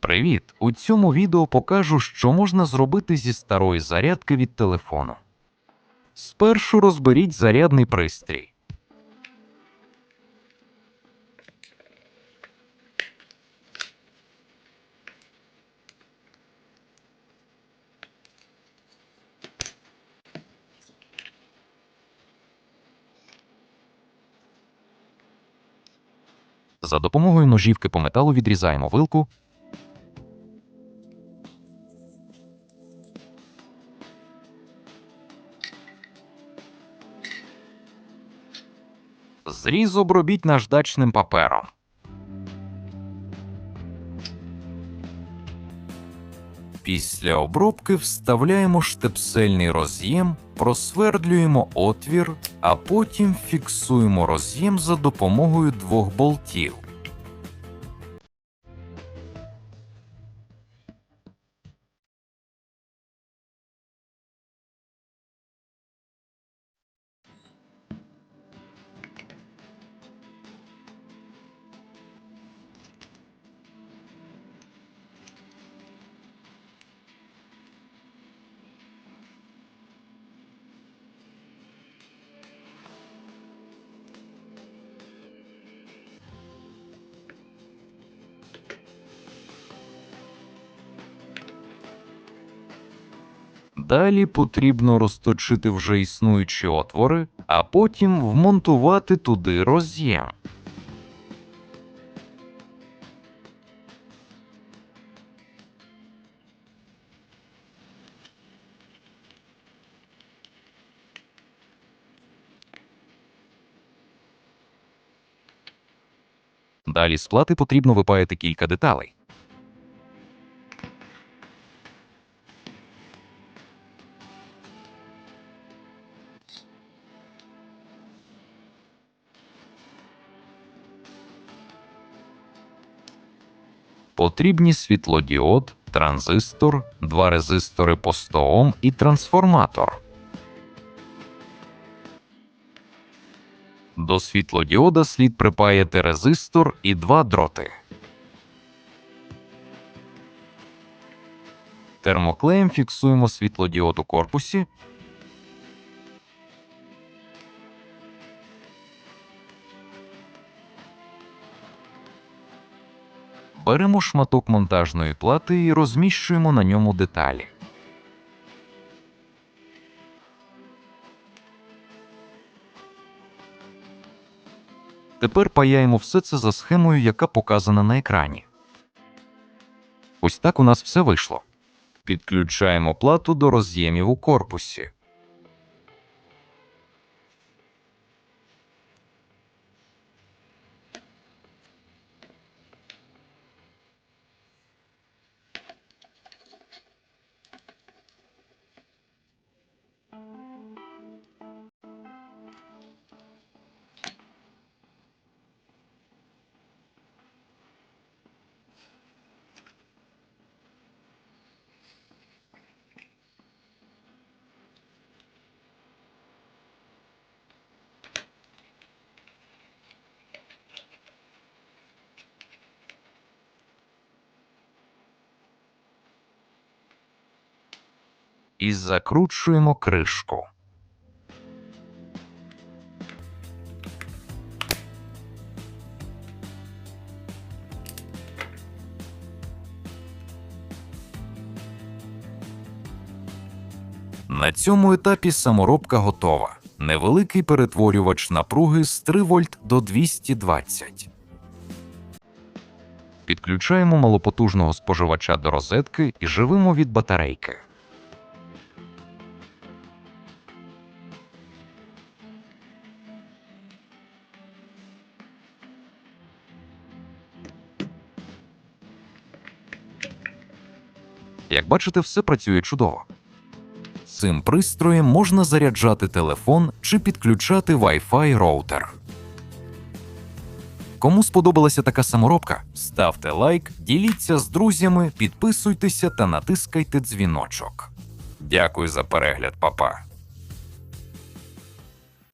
Привіт! У цьому відео покажу, що можна зробити зі старої зарядки від телефону. Спершу розберіть зарядний пристрій. За допомогою ножівки по металу відрізаємо вилку. Зріз обробіть наждачним папером. Після обробки вставляємо штепсельний роз'єм, просвердлюємо отвір, а потім фіксуємо роз'єм за допомогою двох болтів. Далі потрібно розточити вже існуючі отвори, а потім вмонтувати туди роз'єм. Далі з плати потрібно випаяти кілька деталей. Потрібні світлодіод, транзистор, два резистори по 100 Ом і трансформатор. До світлодіода слід припаяти резистор і два дроти. Термоклеєм фіксуємо світлодіод у корпусі. Беремо шматок монтажної плати і розміщуємо на ньому деталі. Тепер паяємо все це за схемою, яка показана на екрані. Ось так у нас все вийшло. Підключаємо плату до роз'ємів у корпусі. І закручуємо кришку. На цьому етапі саморобка готова. Невеликий перетворювач напруги з 3 вольт до 220. Підключаємо малопотужного споживача до розетки і живимо від батарейки. Як бачите, все працює чудово. Цим пристроєм можна заряджати телефон чи підключати Wi-Fi роутер. Кому сподобалася така саморобка, ставте лайк, діліться з друзями, підписуйтеся та натискайте дзвіночок. Дякую за перегляд, папа.